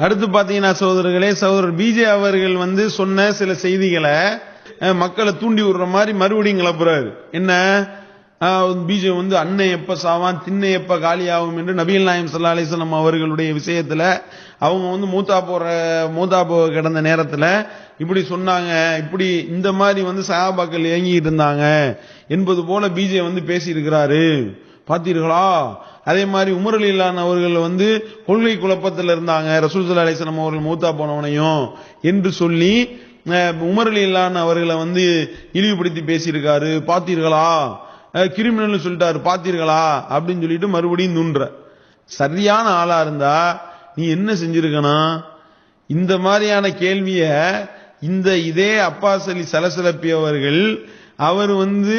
அடுத்து பாத்தீங்கன்னா சகோதரர்களே சகோதரர் பிஜே அவர்கள் வந்து சொன்ன சில செய்திகளை மக்களை தூண்டி விடுற மாதிரி மறுபடியும் கிளப்புறாரு என்ன? பிஜே வந்து அன்னை எப்ப சாவான் திண்ணை எப்ப காலியாகும் என்று நபிகள் நாயம் சல்லா அலிஸ்லாம் அவர்களுடைய விஷயத்துல அவங்க வந்து மூத்தா போற மூத்தா போக கிடந்த நேரத்துல இப்படி சொன்னாங்க இப்படி இந்த மாதிரி வந்து சகாபாக்கள் இயங்கிட்டு இருந்தாங்க என்பது போல பிஜே வந்து பேசியிருக்கிறாரு. பார்த்தீர்களா அதே மாதிரி உமர் அலிலான் அவர்கள் வந்து கொள்கை குழப்பத்தில் இருந்தாங்க. ரசூல் சல்லா அலிஸ்லாம் அவர்கள் மூத்தா போனவனையும் என்று சொல்லி அஹ், உமர் அலிலான் அவர்களை வந்து இழிவுபடுத்தி பேசியிருக்காரு. பார்த்தீர்களா கிரிமினல் சொல்லிட்டாரு. பார்த்தீர்களா அப்படின்னு சொல்லிட்டு மறுபடியும் தூண்டுற சரியான ஆளா இருந்தா நீ என்ன செஞ்சிருக்கணும் இந்த மாதிரியான கேள்விய இந்த இதே அப்பாஸ் அலி சலசலப்பி அவர்கள் அவர் வந்து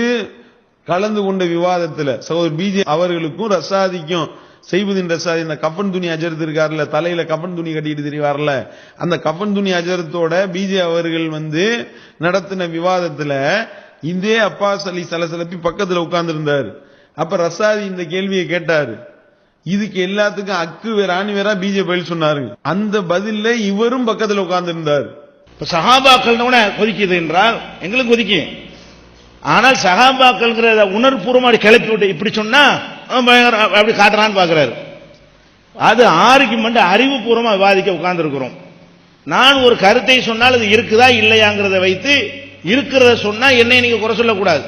கலந்து கொண்ட விவாதத்துல சகோதரர் பிஜே அவர்களுக்கும் ரசாதிக்கும் செய்வதின் ரசாதி இந்த கஃபன் துணி அஜரத் இருக்கார்ல தலையில கஃபன் துணி கட்டிட்டு தெரிவார்ல அந்த கஃபன் துணி அஜரத்தோட பிஜே அவர்கள் வந்து நடத்தின விவாதத்துல இதே அப்பாஸ் அலி சலசலப்பி பக்கத்துல உட்கார்ந்து இருந்தார் அப்ப ரசாதி இந்த கேள்வியை கேட்டாரு. இதுக்கு எல்லாத்துக்கும் அக்கு வேற ஆணி வேற பிஜே பதில் சொன்னாரு. அந்த பதில்ல இவரும் பக்கத்துல உட்கார்ந்து இருந்தார் இப்ப சகாபாக்கள் கொதிக்குது என்றால் எங்களுக்கு கொதிக்கும். ஆனால் சகாபாக்கள்ங்கிற உணர்பூர்வமாக கிளப்பி விட்டு இப்படி சொன்னா பயங்கர அப்படி காட்டுறான்னு பாக்குறாரு. அது ஆர்குமெண்ட் அறிவுபூர்வமாக விவாதிக்க உட்கார்ந்துருக்கிறோம். நான் ஒரு கருத்தை சொன்னால் அது இருக்குதா இல்லையாங்கிறத வைத்து இருக்கிறத சொன்னா என்னை நீங்க குறை சொல்லக்கூடாது.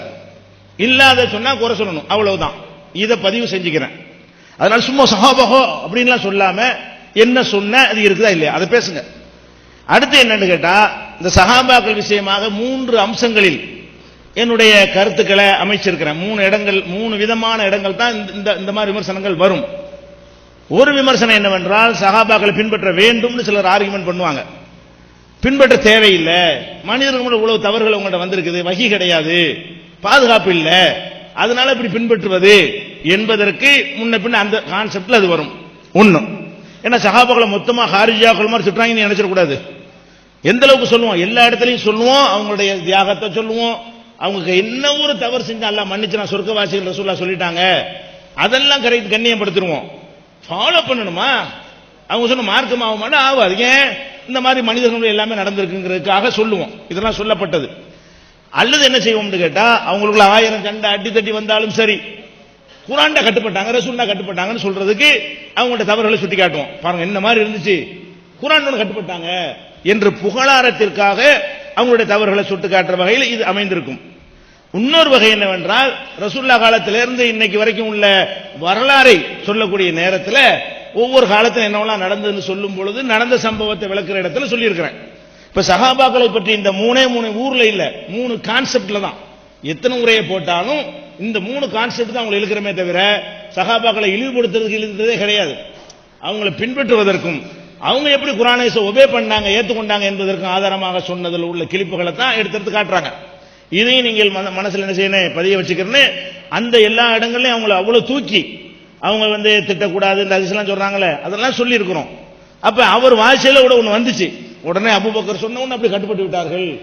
இல்லாத சொன்னா குறை சொல்லணும். அவ்வளவுதான். இதை பதிவு செஞ்சுக்கிறேன். அதனால சும்மா சகாபகோ அப்படின்லாம் சொல்லாம என்ன சொன்ன அது இருக்குதா இல்லையா? அதை பேசுங்க. அடுத்து என்னன்னு கேட்டா இந்த சகாபாக்கள் விஷயமாக மூன்று அம்சங்களில் என்னுடைய கருத்துக்களை அமைச்சிருக்கிறேன். மூணு இடங்கள் மூணு விதமான இடங்கள் தான் இந்த- இந்த இந்த மாதிரி விமர்சனங்கள் வரும். ஒரு விமர்சனம் என்னவென்றால் சகாபாக்களை பின்பற்ற வேண்டும்னு சிலர் ஆர்குமெண்ட் பண்ணுவாங்க. பின்பற்ற தேவையில்லை. மனிதர்கள் இவ்வளவு தவறுகள் உங்கள்கிட்ட வந்திருக்குது வகி கிடையாது பாதுகாப்பு இல்லை. அதனால இப்படி பின்பற்றுவது என்பதற்கு முன்ன பின்ன அந்த கான்செப்ட்ல அது வரும். ஒண்ணு. ஏன்னா சகாபாக்களை மொத்தமா ஹாரிஜாக்கள் மாதிரி சுற்றாங்கன்னு நினைச்சிடக்கூடாது. எந்த அளவுக்கு சொல்லுவோம்? எல்லா இடத்துலையும் சொல்லுவோம் அவங்களுடைய தியாகத்தை சொல்லுவோம் அவங்க என்ன ஒரு தவறு செஞ்சா எல்லாம் மன்னிச்சு நான் சொர்க்கவாசிகள் ரசூல்லா சொல்லிட்டாங்க. அதெல்லாம் கரெக்ட் கண்ணியப்படுத்திடுவோம். ஃபாலோ பண்ணணுமா? அவங்க சொன்ன மார்க்கம் ஆகுமானா ஆகாது. ஏன்? இந்த மாதிரி மனிதர்கள் எல்லாமே நடந்திருக்குங்கிறதுக்காக சொல்லுவோம். இதெல்லாம் சொல்லப்பட்டது. அல்லது என்ன செய்வோம்னு கேட்டா அவங்களுக்குள்ள ஆயிரம் சண்டை அடி தட்டி வந்தாலும் சரி குரான்டா கட்டுப்பட்டாங்க ரசூல்லா கட்டுப்பட்டாங்கன்னு சொல்றதுக்கு அவங்கள்ட்ட தவறுகளை சுட்டி காட்டுவோம் பாருங்க இந்த மாதிரி இருந்துச்சு? குரான் கட்டுப்பட்டாங்க. என்று புகழாரத்திற்காக அவங்களுடைய தவறுகளை சுட்டு காட்டுற வகையில் இது அமைந்திருக்கும். இன்னொரு வகை என்னவென்றால் ரசூல்லா காலத்திலிருந்து இன்னைக்கு வரைக்கும் உள்ள வரலாறை சொல்லக்கூடிய நேரத்தில் ஒவ்வொரு காலத்தில் என்னவெல்லாம் நடந்ததுன்னு சொல்லும் பொழுது நடந்த சம்பவத்தை விளக்குற இடத்துல சொல்லியிருக்கிறேன். இப்ப சகாபாக்களை பற்றி இந்த மூணே மூணு ஊர்ல இல்ல மூணு கான்செப்ட்ல தான். எத்தனை உரையை போட்டாலும் இந்த மூணு கான்செப்ட் தான் அவங்க இழுக்கிறமே தவிர சகாபாக்களை இழிவுபடுத்துறதுக்கு இழுத்ததே கிடையாது. அவங்களை பின்பற்றுவதற்கும் அவங்க எப்படி குரானை ஒபே பண்ணாங்க ஏற்றுக்கொண்டாங்க என்பதற்கும் ஆதாரமாக சொன்னதில் உள்ள கிளிப்புகளை தான் எடுத்து எடுத்து காட்டுறாங்க. இதையும் நீங்கள் மன- என்ன செய்யணும்? பதிய வச்சுக்கிறேன்னு அந்த எல்லா இடங்கள்லையும் அவங்கள அவ்வளோ தூக்கி அவங்க வந்து திட்டக்கூடாது இந்த அதிசலாம் சொல்கிறாங்களே அதெல்லாம் சொல்லியிருக்கிறோம். அப்போ அவர் வாசியில் கூட ஒன்று வந்துச்சு. உடனே அபுபக்கர் சொன்ன உடனே அப்படி கட்டுப்பட்டு விட்டார்கள்.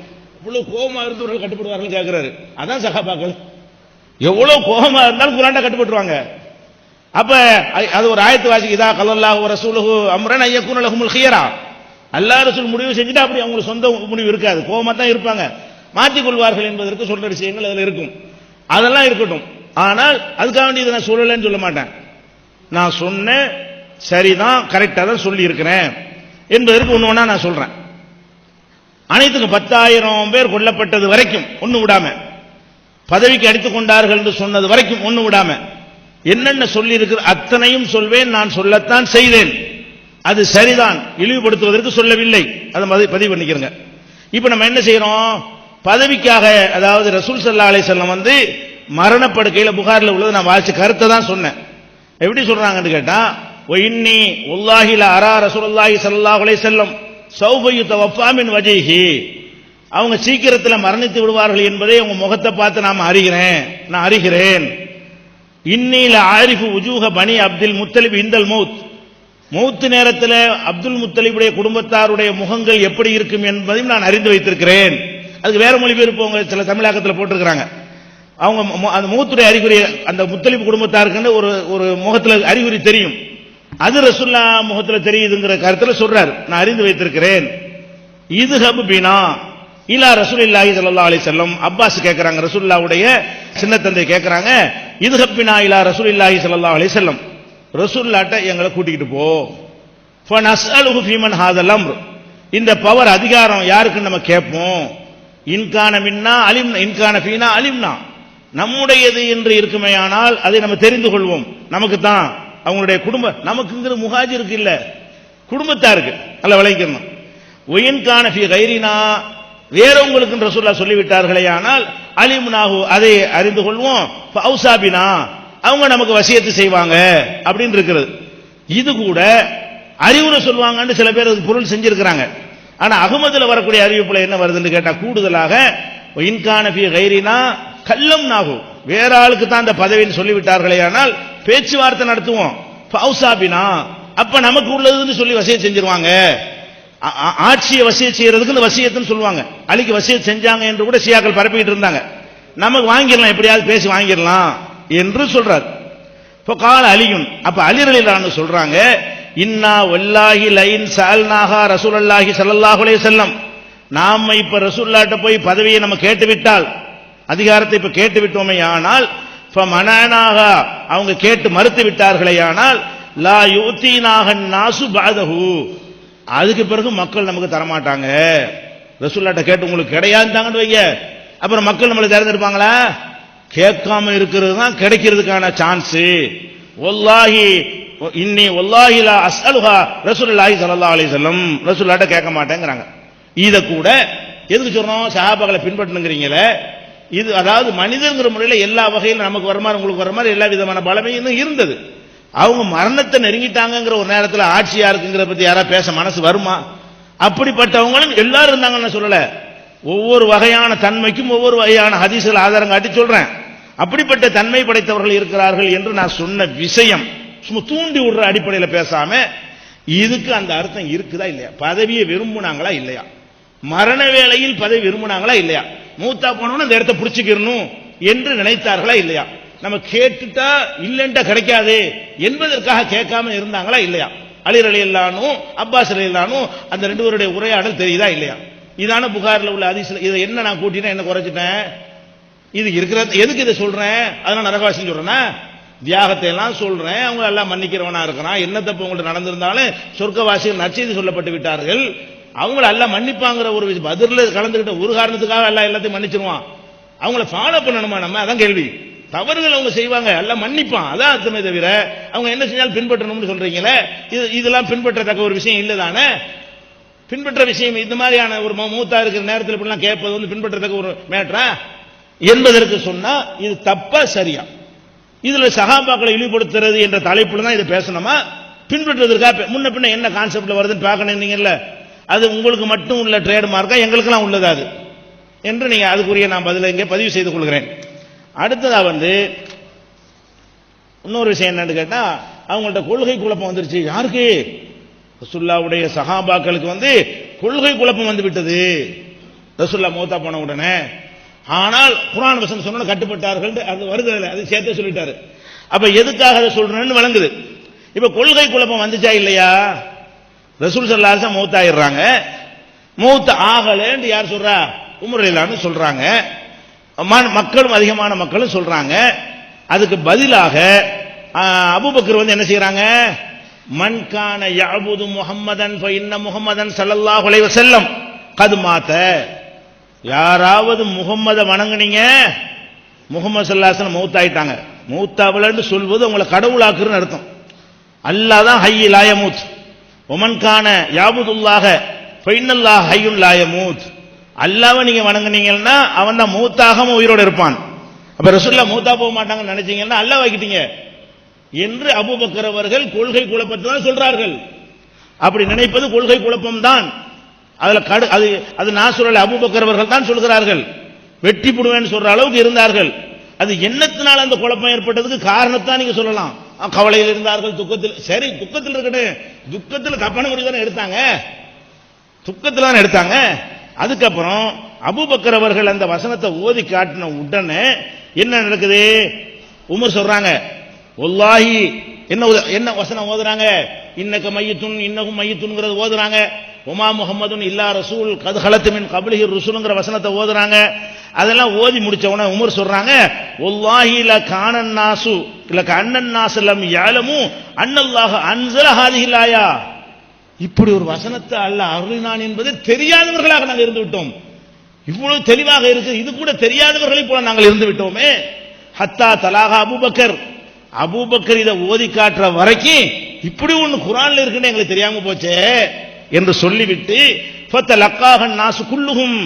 இவ்வளோ கோபமாக இருந்தவர்கள் கட்டுப்படுவார்கள் கேட்குறாரு அதான் சகாபாக்கள். எவ்வளோ கோபமாக இருந்தாலும் குரான்டா கட்டுப்பட்டுருவாங்க. அப்ப அது ஒரு ஆயத்து வாசிக்கு இதா கல்லல்லாஹு ரசூலுஹு அம்ரன் ஐயக்குன லஹுமுல் ஹியரா அல்லாஹ் ரசூல் முடிவு செஞ்சுட்டு அப்படி அவங்களுக்கு சொந்த முடிவு இருக்காது. கோபமாக தான் இருப்பாங்க. மாற்றிக் கொள்வார்கள் என்பதற்கு சொல்ற விஷயங்கள் அதில் இருக்கும். அதெல்லாம் இருக்கட்டும். ஆனால் அதுக்காக வேண்டி இதை நான் சொல்லலைன்னு சொல்ல மாட்டேன். நான் சொன்னேன் சரிதான் கரெக்டாக தான் சொல்லியிருக்கிறேன் என்பதற்கு ஒன்று நான் சொல்றேன். அனைத்துக்கும் பத்தாயிரம் பேர் கொல்லப்பட்டது வரைக்கும் ஒன்று விடாம. பதவிக்கு அடித்துக் கொண்டார்கள் என்று சொன்னது வரைக்கும் ஒன்று விடாம. என்னென்ன சொல்லி இருக்கிற அத்தனையும் சொல்வேன் நான் சொல்லத்தான் செய்தேன். அது சரிதான். இழிவுபடுத்துவதற்கு சொல்லவில்லை. அதை பதிவு பண்ணிக்கிறங்க. இப்ப நம்ம என்ன செய்யறோம்? பதவிக்காக அதாவது ரசூல் சல்லா செல்லம் வந்து மரணப்படுக்கையில புகாரில் உள்ளது நான் வாசிச்ச கருத்தை தான் சொன்னேன். எப்படி சொல்றாங்கன்னு கேட்டா ஒயின்னி இன்னி உல்லாஹில அரா ரசூலுல்லாஹி ஸல்லல்லாஹு அலை செல்லம் சௌபயுத்த வஃபாமின் மின் அவங்க சீக்கிரத்தில் மரணித்து விடுவார்கள் என்பதை அவங்க முகத்தை பார்த்து நாம் அறிகிறேன். நான் அறிகிறேன். இன்னில ஆரிஃபு உஜூஹ பனி அப்துல் முத்தலிப் இந்தல் மௌத். மௌத்து நேரத்தில் அப்துல் முத்தலிபுடைய குடும்பத்தாருடைய முகங்கள் எப்படி இருக்கும் என்பதையும் நான் அறிந்து வைத்திருக்கிறேன். அதுக்கு வேற மொழிபெயர்ப்பு அவங்க சில தமிழாக்கத்தில் போட்டிருக்கிறாங்க. அவங்க அந்த மூத்துடைய அறிகுறி அந்த முத்தலிப் குடும்பத்தாருக்குன்னு ஒரு ஒரு முகத்தில் அறிகுறி தெரியும். அது ரசுல்லா முகத்தில் தெரியுதுங்கிற கருத்தில் சொல்றாரு. நான் அறிந்து வைத்திருக்கிறேன். இது ஹபு பினா இலா ரசூலுல்லாஹி சல்லா அலி செல்லம் அப்பாஸ் கேட்கிறாங்க ரசூல்லாவுடைய சின்ன தந்தை கேட்கிறாங்க இது ஹப்பினா இலா ரசூலுல்லாஹி சல்லா அலி செல்லம் ரசூல்லாட்ட எங்களை கூட்டிக்கிட்டு போ. ஃபனஸ்அலுஹு இந்த பவர் அதிகாரம் யாருக்கு நம்ம கேட்போம். இன்கான மின்னா அலிம் இன்கான ஃபீனா அலிம்னா. நம்முடையது என்று இருக்குமேயானால் அதை நம்ம தெரிந்து கொள்வோம். நமக்கு தான் அவங்களுடைய குடும்ப நமக்குங்கிற முகாஜிருக்கு இல்ல. குடும்பத்தாருக்கு அல்ல விளைக்கணும் ஒயின்கான ஃபி கைரினா வேறவங்களுக்கு ரசூல்லா சொல்லிவிட்டார்களே ஆனால் அலிம்னாகு அதை அறிந்து கொள்வோம். ஃபவுசாபினா அவங்க நமக்கு வசியத்து செய்வாங்க அப்படின்னு இருக்கிறது இது கூட அறிவுரை சொல்லுவாங்கன்னு சில பேர் அதுக்கு பொருள் செஞ்சிருக்கிறாங்க. ஆனா அகமதுல வரக்கூடிய அறிவிப்புல என்ன வருதுன்னு கேட்டா கூடுதலாக இன்கானபி கைரினா கல்லம் நாகும் வேற ஆளுக்கு தான் அந்த பதவின்னு சொல்லிவிட்டார்களே ஆனால் பேச்சுவார்த்தை நடத்துவோம். ஃபௌசாபினா அப்ப நமக்கு உள்ளதுன்னு சொல்லி வசியம் செஞ்சிருவாங்க. ஆட்சியை வசிய செய்யறதுக்கு இந்த வசியத்துன்னு சொல்லுவாங்க. அழிக்கு வசியம் செஞ்சாங்க என்று கூட சியாக்கள் பரப்பிட்டு இருந்தாங்க. நமக்கு வாங்கிடலாம் எப்படியாவது பேசி வாங்கிடலாம் என்று சொல்றார். இப்போ கால அலியும் அப்ப அலிரலிலான்னு சொல்றாங்க. இன்னா ஒல்லாஹி லைன் சால்நாகா ரசூலல்லாஹி அல்லாஹி அலைஹி வஸல்லம். நாம இப்ப ரசூல்லாட்ட போய் பதவியை நம்ம கேட்டு விட்டால் அதிகாரத்தை இப்ப கேட்டு விட்டோமே ஆனால் மனானாக அவங்க கேட்டு மறுத்து விட்டார்களே ஆனால் லா யூத்தீனாக நாசு பாதகு அதுக்கு பிறகு மக்கள் நமக்கு தரமாட்டாங்க. ரசூல்லாட்ட கேட்டு உங்களுக்கு கிடையாதுன்னு வைங்க. அப்புறம் மக்கள் நம்மளை தேர்ந்தெடுப்பாங்களா? கேட்காம இருக்கிறது தான் கிடைக்கிறதுக்கான சான்ஸ். ஒல்லாஹி இன்னி ஒல்லாஹிலா அசலுஹா அஸ்அலுஹா ரசூலுல்லாஹி ஸல்லல்லாஹு அலைஹி வஸல்லம். ரசூலுல்லாட்ட கேட்க மாட்டேங்கிறாங்க. இதை கூட எதுக்கு சொல்றோம்? சஹாபாக்களை பின்பற்றணுங்கிறீங்களே? இது அதாவது மனிதங்கிற முறையில் எல்லா வகையிலும் நமக்கு வர மாதிரி உங்களுக்கு வர மாதிரி எல்லா விதமான பலமையும் இருந்தது. அவங்க மரணத்தை நெருங்கிட்டாங்கங்கிற ஒரு நேரத்தில் ஆட்சியா இருக்குங்கிற பத்தி யாராவது பேச மனசு வருமா? அப்படிப்பட்டவங்களும் எல்லாரும் இருந்தாங்கன்னு சொல்லலை. ஒவ்வொரு வகையான தன்மைக்கும் ஒவ்வொரு வகையான ஹதீசுகள் ஆதாரம் காட்டி சொல்றேன். அப்படிப்பட்ட தன்மை படைத்தவர்கள் இருக்கிறார்கள் என்று நான் சொன்ன விஷயம் சும்மா தூண்டி விடுற அடிப்படையில் பேசாம இதுக்கு அந்த அர்த்தம் இருக்குதா இல்லையா? பதவியை விரும்புனாங்களா இல்லையா? மரண வேளையில் பதவி விரும்புனாங்களா இல்லையா? மூத்தா போனவன அந்த இடத்த பிடிச்சிக்கிறணும் என்று நினைத்தார்களா இல்லையா? நம்ம கேட்டுட்டா இல்லைன்ட்டா கிடைக்காது என்பதற்காக கேட்காம இருந்தாங்களா இல்லையா? அலிர் அலி இல்லானும் அப்பாஸ் அலி இல்லானும் அந்த ரெண்டு பேருடைய உரையாடல் தெரியுதா இல்லையா? இதான புகாரில் உள்ள அதிசல இதை என்ன நான் கூட்டினேன் என்ன குறைச்சிட்டேன்? இது இருக்கிற எதுக்கு இதை சொல்றேன்? அதனால நரகவாசி சொல்றேன்னா தியாகத்தை எல்லாம் சொல்றேன். அவங்க எல்லாம் மன்னிக்கிறவனா இருக்கிறான். என்ன தப்பு உங்கள்ட்ட நடந்திருந்தாலும் சொர்க்கவாசிகள் நற்செய்தி சொல்லப்பட்டு விட்டார்கள். அவங்கள எல்லாம் மன்னிப்பாங்கிற ஒரு விஷயம். கலந்துகிட்ட ஒரு காரணத்துக்காக எல்லாம் எல்லாத்தையும் மன்னிச்சிருவான். அவங்கள ஃபாலோ பண்ணணுமா நம்ம? அதான் கேள்வி. தவறுகள் அவங்க செய்வாங்க. எல்லாம் மன்னிப்பான். அதான் அர்த்தமே தவிர அவங்க என்ன செஞ்சாலும் பின்பற்றணும்னு சொல்றீங்களே? இது இதெல்லாம் பின்பற்றத்தக்க ஒரு விஷயம் இல்லை தானே பின்பற்ற விஷயம் இந்த மாதிரியான ஒரு மூத்தா இருக்கிற நேரத்தில் இப்படிலாம் கேட்பது வந்து பின்பற்றத்தக்க ஒரு மேட்டரா என்பதற்கு சொன்னா இது தப்பா சரியா? இதுல சகாபாக்களை இழிவுபடுத்துறது என்ற தலைப்புல தான் இதை பேசணுமா? பின்பற்றுவதற்காக முன்ன பின்ன என்ன கான்செப்ட்ல வருதுன்னு பார்க்கணும் அது உங்களுக்கு மட்டும் உள்ள ட்ரேட்மார்க்கா எங்களுக்கெல்லாம் உள்ளது அது? என்று நீங்க அதுக்குரிய நான் பதில இங்கே பதிவு செய்து கொள்கிறேன். அடுத்ததா வந்து இன்னொரு விஷயம் என்னன்னு கேட்டா அவங்கள்ட்ட கொள்கை குழப்பம் வந்துருச்சு. யாருக்கு? ரசுல்லாவுடைய சகாபாக்களுக்கு வந்து கொள்கை குழப்பம் வந்து விட்டது. ரசுல்லா மூத்தா போன உடனே ஆனால் குரான் வசனம் சொன்ன கட்டுப்பட்டார்கள் அது வருது அது சேர்த்தே சொல்லிட்டாரு. அப்ப எதுக்காக அதை சொல்றேன்னு வழங்குது. இப்ப கொள்கை குழப்பம் வந்துச்சா இல்லையா? ரசூல் சல்லாசம் மூத்தாயிடுறாங்க. மூத்த ஆகலன்னு யார் சொல்றா? உமர் சொல்றாங்க. மக்களும் அதிகமான மக்களும் சொல்றாங்க. அதுக்கு பதிலாக அபுபக்கர் வந்து என்ன செய்யறாங்க மன்கான யாபுது முகம்மதன் ஃப இன்ன முகம்மதன் சல்லல்லாஹ் அலைஹி செல்லம் கது மாத்த. யாராவது முகம்மத வணங்குனீங்க? முகமது சல்லாசன் மௌத்தாயிட்டாங்க. மூத்தாவிலன்னு சொல்வது உங்களை கடவுளாக்குன்னு அர்த்தம். அல்லாஹ் தான் ஹையி லாயமூத் உமன் கான யாபுதுல்லாக ஃபைனல்லாஹ் ஹையுன் லாயமூத் அல்லாவை நீங்க வணங்குனீங்கன்னா அவன் தான் மூத்தாகவும் உயிரோடு இருப்பான். அப்ப ரசுல்லா மூத்தா போக மாட்டாங்கன்னு நினைச்சீங்கன்னா அல்லாஹ் வைக்கிட்டீங்க என்று அபுபக்கர் அவர்கள் கொள்கை குழப்பத்தை தான் சொல்றார்கள். அப்படி நினைப்பது கொள்கை குழப்பம் தான் அதுல கடு அது அது நான் சொல்லல அபூபக்கர் அவர்கள் தான் சொல்கிறார்கள். வெற்றி போடுவேன்னு சொல்ற அளவுக்கு இருந்தார்கள். அது என்னத்தினால் அந்த குழப்பம் ஏற்பட்டதுக்கு காரணத்தான் நீங்க சொல்லலாம். கவலையில் இருந்தார்கள் துக்கத்தில் சரி துக்கத்தில் இருக்கட்டும். துக்கத்தில் தப்பான முடிவு தானே எடுத்தாங்க. துக்கத்தில் தானே எடுத்தாங்க. அதுக்கப்புறம் அபுபக்கர் அவர்கள் அந்த வசனத்தை ஓதி காட்டின உடனே என்ன நடக்குது? உமர் சொல்றாங்க ஒல்லாஹி என்ன என்ன வசனம் ஓதுறாங்க? இன்னக்க மையத்துன் இன்னகும் மையத்துன்ங்கிறது ஓதுறாங்க. உமா முகமதுன் இல்லா ரசூல் கதுகலத்து மின் கபிலிஹி ருசூலுங்கிற வசனத்தை ஓதுறாங்க. அதெல்லாம் ஓதி முடிச்ச உடனே உமர் சொல்றாங்க ஒல்லாஹி ல கானன் நாசு இல்ல கண்ணன் நாசு லம் யாலமு அன்னல்லாஹ் அன்சல ஹாதிஹில் இப்படி ஒரு வசனத்தை அல்ல அருளினான் என்பது தெரியாதவர்களாக நாங்கள் இருந்து விட்டோம். இவ்வளவு தெளிவாக இருக்கு இது கூட தெரியாதவர்களை போல நாங்கள் இருந்து விட்டோமே. ஹத்தா தலாகா அபூபக்கர் அபூபக்கர் இதை ஓதி காட்டுற வரைக்கும் இப்படி ஒன்று குரான்ல இருக்குன்னு எங்களுக்கு தெரியாம போச்சே என்று சொல்லிவிட்டு ஃபத்த லக்காக நாசு குல்லுகும்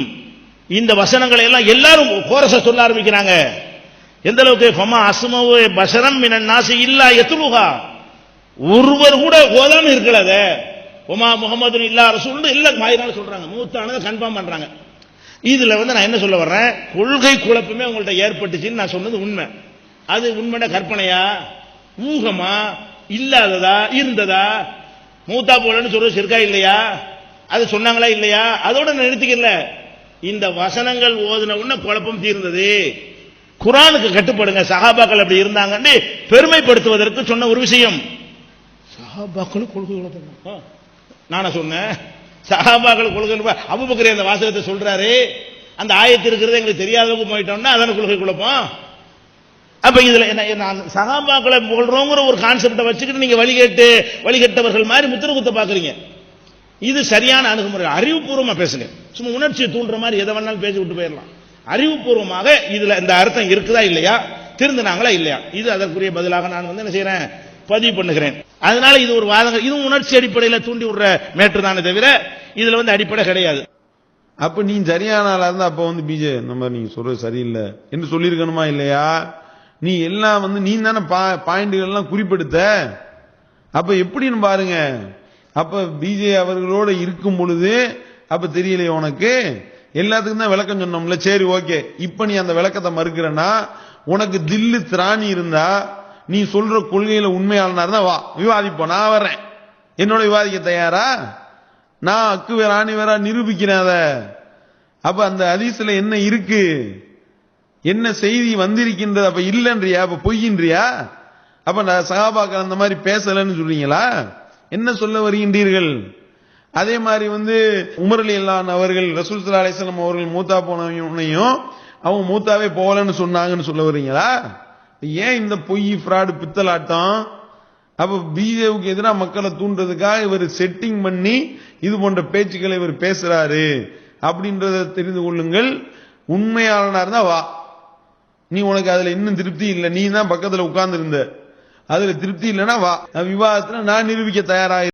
இந்த வசனங்களை எல்லாம் எல்லாரும் கோரச சொல்ல ஆரம்பிக்கிறாங்க. எந்த அளவுக்கு ஃபமா அசுமவு பசரம் மினன் நாசு இல்லா எத்துலுகா ஒருவர் கூட ஓதாம இருக்கல ஒமா முகமது இல்லா ரசூல் இல்ல மாயினால சொல்றாங்க. மூத்தானதை கன்ஃபார்ம் பண்றாங்க. இதுல வந்து நான் என்ன சொல்ல வர்றேன்? கொள்கை குழப்பமே உங்கள்ட்ட ஏற்பட்டுச்சுன்னு நான் சொன்னது உண்மை. அது உண்மையான கற்பனையா? ஊகமா? இல்லாததா? இருந்ததா? மூத்தா போலன்னு சொல்றது இருக்கா இல்லையா? அது சொன்னாங்களா இல்லையா? அதோட நிறுத்திக்கல. இந்த வசனங்கள் ஓதுன உடனே குழப்பம் தீர்ந்தது. குரானுக்கு கட்டுப்படுங்க. சஹாபாக்கள் அப்படி இருந்தாங்கன்னு பெருமைப்படுத்துவதற்கு சொன்ன ஒரு விஷயம். சஹாபாக்கள் கொள்கை நானா சொன்னேன்? சஹாபாக்கள் கொள்கை. அபூபக்கர் அந்த வாசகத்தை சொல்றாரு. அந்த ஆயத்து இருக்கிறது எங்களுக்கு தெரியாதவங்க போயிட்டோம்னா அதான கொள்கை குழப்பம் அப்ப இதுல என்ன நான் சகாபாக்களை புகழ்றோங்கிற ஒரு கான்செப்டை வச்சுக்கிட்டு நீங்க வழிகேட்டு வழிகட்டவர்கள் மாதிரி முத்திர குத்த பாக்குறீங்க. இது சரியான அணுகுமுறை. அறிவுபூர்வமா பேசுங்க. சும்மா உணர்ச்சியை தூண்டுற மாதிரி எதை வேணாலும் பேசி விட்டு போயிடலாம். அறிவுபூர்வமாக இதுல இந்த அர்த்தம் இருக்குதா இல்லையா? திருந்தினாங்களா இல்லையா? இது அதற்குரிய பதிலாக நான் வந்து என்ன செய்யறேன் பதிவு பண்ணுகிறேன். அதனால இது ஒரு வாதங்கள் இதுவும் உணர்ச்சி அடிப்படையில் தூண்டி விடுற மேட்ரு தானே தவிர இதுல வந்து அடிப்படை கிடையாது. அப்ப நீ சரியான ஆளா இருந்தா அப்ப வந்து பிஜே நம்ம நீங்க சொல்றது சரியில்லை. என்று சொல்லியிருக்கணுமா இல்லையா? நீ எல்லாம் வந்து நீ தானே பா எல்லாம் குறிப்பிடுத்த. அப்ப எப்படின்னு பாருங்க. அப்ப பிஜே அவர்களோட இருக்கும் பொழுது அப்ப தெரியலையே உனக்கு? எல்லாத்துக்கும் தான் விளக்கம் சொன்னோம்ல. சரி ஓகே. இப்ப நீ அந்த விளக்கத்தை மறுக்கிறனா உனக்கு தில்லு திராணி இருந்தா நீ சொல்ற கொள்கையில உண்மையாளனா இருந்தா வா. விவாதிப்போம். நான் வர்றேன். என்னோட விவாதிக்க தயாரா? நான் அக்கு வேற ஆணி வேற நிரூபிக்கிறேன் அத. அப்ப அந்த அதிசல என்ன இருக்கு? என்ன செய்தி வந்திருக்கின்றது? அப்ப இல்லைன்றியா? அப்ப பொய்யின்றியா? அப்ப நான் சகாபாக்கள் அந்த மாதிரி பேசலன்னு சொல்றீங்களா? என்ன சொல்ல வருகின்றீர்கள்? அதே மாதிரி வந்து உமரலி அலி அல்லான் அவர்கள் ரசூல் சல்லா அலிஸ்லாம் அவர்கள் மூத்தா போனவனையும் அவங்க மூத்தாவே போகலன்னு சொன்னாங்கன்னு சொல்ல வரீங்களா? ஏன் இந்த பொய் ஃப்ராடு பித்தலாட்டம்? அப்ப பிஜேபிக்கு எதிராக மக்களை தூண்டுறதுக்காக இவர் செட்டிங் பண்ணி இது போன்ற பேச்சுக்களை இவர் பேசுறாரு. அப்படின்றத தெரிந்து கொள்ளுங்கள். உண்மையாளனா இருந்தா வா. நீ உனக்கு அதுல இன்னும் திருப்தி இல்லை. நீ தான் பக்கத்துல உட்கார்ந்து இருந்த அதுல திருப்தி இல்லைன்னா வா. விவாதத்துல நான் நிரூபிக்க தயாராக